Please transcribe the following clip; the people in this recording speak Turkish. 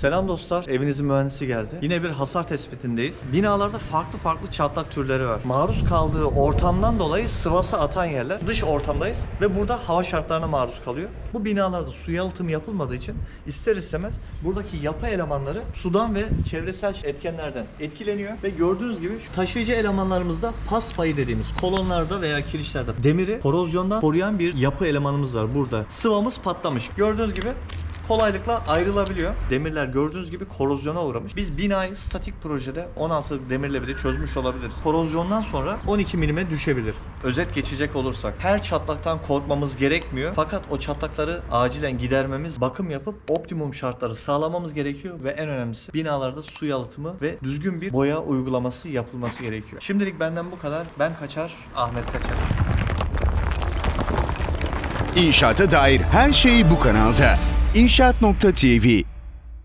Selam dostlar, evinizin mühendisi geldi. Yine bir hasar tespitindeyiz. Binalarda farklı farklı çatlak türleri var. Maruz kaldığı ortamdan dolayı sıvası atan yerler. Dış ortamdayız ve burada hava şartlarına maruz kalıyor. Bu binalarda su yalıtımı yapılmadığı için ister istemez buradaki yapı elemanları sudan ve çevresel etkenlerden etkileniyor. Ve gördüğünüz gibi taşıyıcı elemanlarımızda pas payı dediğimiz kolonlarda veya kirişlerde demiri korozyondan koruyan bir yapı elemanımız var burada. Sıvamız patlamış. Gördüğünüz gibi kolaylıkla ayrılabiliyor. Demirler gördüğünüz gibi korozyona uğramış. Biz binayı statik projede 16 demirle bile çözmüş olabiliriz. Korozyondan sonra 12 milime düşebilir. Özet geçecek olursak her çatlaktan korkmamız gerekmiyor. Fakat o çatlakları acilen gidermemiz, bakım yapıp optimum şartları sağlamamız gerekiyor ve en önemlisi binalarda su yalıtımı ve düzgün bir boya uygulaması yapılması gerekiyor. Şimdilik benden bu kadar. Ben kaçar, Ahmet kaçar. İnşaata dair her şey bu kanalda. İnşaat.tv